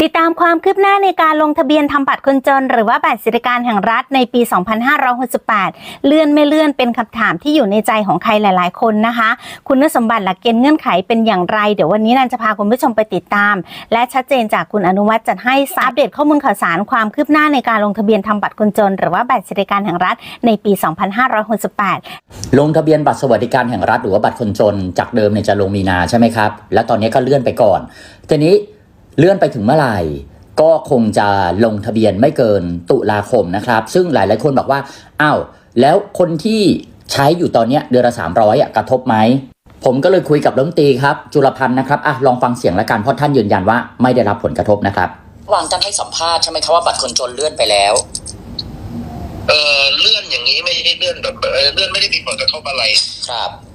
ติดตามความคืบหน้าในการลงทะเบียนทำบัตรคนจน หรือว่าบัตรสวัสดิการแห่งรัฐในปี 2568 เลื่อนไม่เลื่อนเป็นคำถามที่อยู่ในใจของใครหลาย ๆ คนนะคะ คุณสมบัติหลักเกณฑ์เงื่อนไขเป็นอย่างไร เดี๋ยววันนี้นันจะพาคุณผู้ชมไปติดตาม และชัดเจนจากคุณอนุวัฒน์จัดให้อัปเดตข้อมูลข่าวสารความคืบหน้าในการลงทะเบียนทำบัตรคนจน หรือว่าบัตรสวัสดิการแห่งรัฐในปี 2568 ลงทะเบียนบัตรสวัสดิการแห่งรัฐ หรือว่าบัตรคนจน จากเดิมเนี่ยจะลงมีนาใช่ไหมครับ แล้วตอนนี้ก็เลื่อนไปก่อนทีนี้ เลื่อนไปถึงเมื่อไหร่ก็คงจะลงทะเบียนไม่เกินตุลาคมนะครับ ซึ่งหลายๆคนบอกว่าอ้าวแล้วคนที่ใช้อยู่ตอนเนี้ยเดือนละ300อะกระทบไหม ผมก็เลยคุยกับรัฐมนตรีครับ จุลพันธ์นะครับอะลองฟังเสียงละกันเพราะท่านยืนยันว่าไม่ได้รับผลกระทบนะครับวางท่านให้สัมภาษณ์ใช่ไหมครับว่าบัตรคนจนเลื่อนไปแล้วเออเลื่อนอย่างนี้ไม่ได้เลื่อนแบบเอ่อเลื่อนไม่ได้มีผลกระทบอะไรครับเอ่อ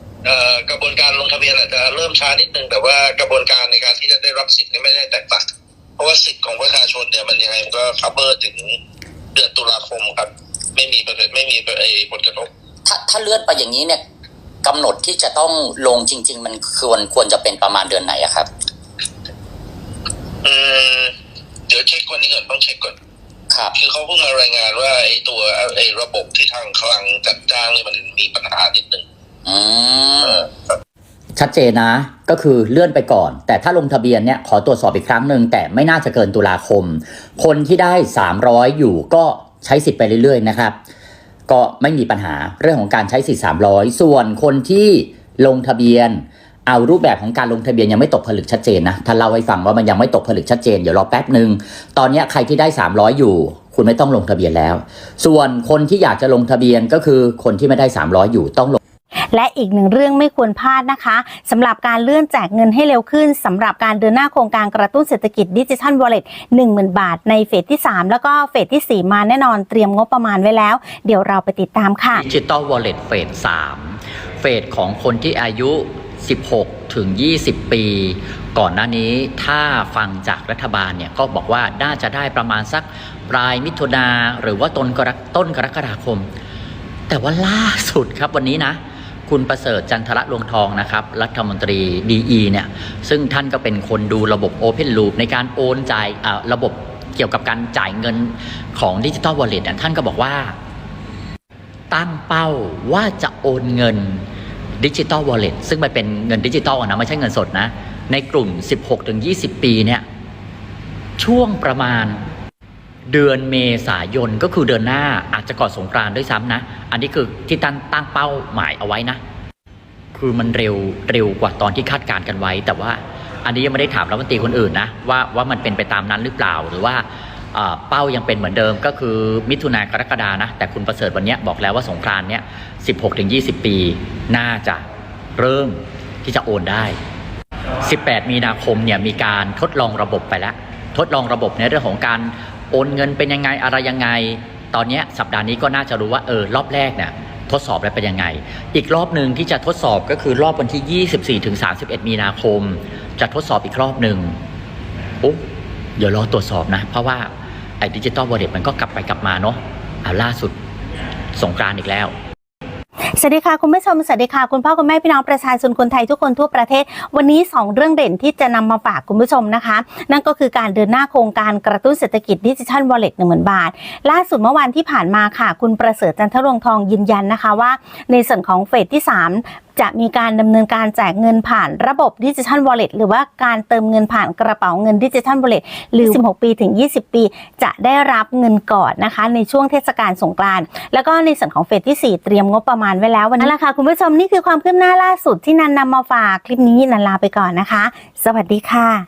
กระบวนการลงทะเบียนอาจจะเริ่มช้านิดนึงแต่ว่ากระบวนการในการที่จะได้รับสิทธิ์นี่ไม่ได้แตกต่างเพราะว่าสิทธิ์ของประชาชนเนี่ยมันยังไงมันก็ cover ถึงเดือนตุลาคมครับ ไม่มีประเด็นไม่มีไอ้ผลกระทบถ้าถ้าเลื่อนไปอย่างนี้เนี่ยกำหนดที่จะต้องลงจริง ๆ มันควรควรจะเป็นประมาณเดือนไหนอะครับอืมเดี๋ยวเช็ควันนี้ก่อนต้องเช็คก่อนครับคือเขาเพิ่งมารายงานว่าไอ้ตัวไอ้ระบบที่ทางคลังจัดจ้างเนี่ยมันมีปัญหานิดนึง อืมชัดเจนนะ ก็คือเลื่อนไปก่อน แต่ถ้าลงทะเบียนเนี่ยขอตรวจสอบอีกครั้งหนึ่งแต่ไม่น่าจะเกินตุลาคม คนที่ได้ 300 อยู่ก็ใช้สิทธิ์ไปเรื่อยๆนะครับ ก็ไม่มีปัญหาเรื่องของการใช้สิทธิ์ 300 ส่วนคนที่ลงทะเบียน เอารูปแบบของการลงทะเบียนยังไม่ตกผลึกชัดเจนนะท่านเล่าให้ฟังว่ามันยังไม่ตกผลึกชัดเจนเดี๋ยวรอแป๊บหนึ่งตอนนี้ใครที่ได้ 300 อยู่ คุณไม่ต้องลงทะเบียนแล้ว ส่วนคนที่อยากจะลงทะเบียนก็คือคนที่ไม่ได้ 300 อยู่ต้องลง และอีกหนึ่งเรื่องไม่ควรพลาดนะคะสำหรับการเลื่อนแจกเงินให้เร็วขึ้นสำหรับการเดินหน้าโครงการกระตุ้นเศรษฐกิจดิจิทัลวอลเล็ต10,000บาทในเฟสที่ 3 แล้วก็เฟสที่ 4 มาแน่นอนเตรียมงบประมาณไว้แล้ว เดี๋ยวเราไปติดตามค่ะดิจิตอลวอลเล็ตเฟส3เฟสของคนที่อายุ 16 ถึง 20 ปี ก่อนหน้านี้ถ้าฟังจากรัฐบาลเนี่ยก็บอกว่าน่าจะได้ประมาณสักปลายมิถุนาหรือว่าต้นกรกต้นกรกฎาคม แต่ว่าล่าสุดครับวันนี้นะ คุณประเสริฐจันทระลวงทองนะครับ รัฐมนตรีดีเนี่ย ซึ่งท่านก็เป็นคนดูระบบ Open Loop ในการโอนจ่ายระบบเกี่ยวกับการจ่ายเงินของดิจิ t a ลวอลเล็ตท่านก็บอกว่า ตั้งเป้าว่าจะโอนเงินดิจิ t a ลวอลเล็ตซึ่งมันเป็นเงินดิจิตอลนะไม่ใช่เงินสดนะ ในกลุ่ม 16-20 ปีเนี่ยช่วงประมาณ เดือนเมษายนก็คือเดือนหน้าอาจจะก่อนสงกรานต์ด้วยซ้ำนะ อันนี้คือที่ตั้งตั้งเป้าหมายเอาไว้นะ คือมันเร็วเร็วกว่าตอนที่คาดการณ์กันไว้ แต่ว่าอันนี้ยังไม่ได้ถามรัฐมนตรีคนอื่นนะว่าว่ามันเป็นไปตามนั้นหรือเปล่าหรือว่าเป้ายังเป็นเหมือนเดิมก็คือมิถุนากรกฎานะ แต่คุณประเสริฐวันนี้บอกแล้วว่าสงกรานต์เนี้ย16-20 ปีน่าจะเริ่มที่จะโอนได้ 18 มีนาคมเนี่ยมีการทดลองระบบไปแล้ว ทดลองระบบในเรื่องของการ โอนเงินเป็นยังไงอะไรยังไง ตอนนี้สัปดาห์นี้ก็น่าจะรู้ว่าเออรอบแรกเนี่ยทดสอบแล้วเป็นยังไง อีกรอบหนึ่งที่จะทดสอบก็คือรอบวันที่ 24ถึง31 มีนาคม จะทดสอบอีกรอบหนึ่งปุ๊บเดี๋ยวรอตรวจสอบนะ เพราะว่าไอ้ดิจิตอลวอลเล็ตมันก็กลับไปกลับมาเนาะเอาล่าสุดสงกรานอีกแล้ว สวัสดีค่ะคุณผู้ชมสวัสดีค่ะคุณพ่อคุณแม่พี่น้องประชาชนคนไทยทุกคนทั่วประเทศ วันนี้ 2 เรื่องเด่นที่จะนำมาฝากคุณผู้ชมนะคะ นั่นก็คือการเดินหน้าโครงการกระตุ้นเศรษฐกิจดิจิทัลวอลเล็ตหนึ่งหมื่นบาท ล่าสุดเมื่อวานที่ผ่านมาค่ะ คุณประเสริฐจันทรวงทองยืนยันนะคะว่า ในส่วนของเฟสที่ 3 จะมีการดำเนินการแจกเงินผ่านระบบดิจิทัลวอลเล็ตหรือว่าการเติมเงินผ่านกระเป๋าเงินดิจิทัลวอลเล็ตหรือ 16 ปีถึง 20 ปี จะได้รับเงินก่อนนะคะ ในช่วงเทศกาลสงกรานต์แล้วก็ในส่วนของเฟสที่ 4 เตรียมงบประมาณไว้แล้ววันนั้นแหละค่ะคุณผู้ชมนี่คือความคืบหน้าล่าสุดที่นันนำมาฝากคลิปนี้นันลาไปก่อนนะคะ สวัสดีค่ะ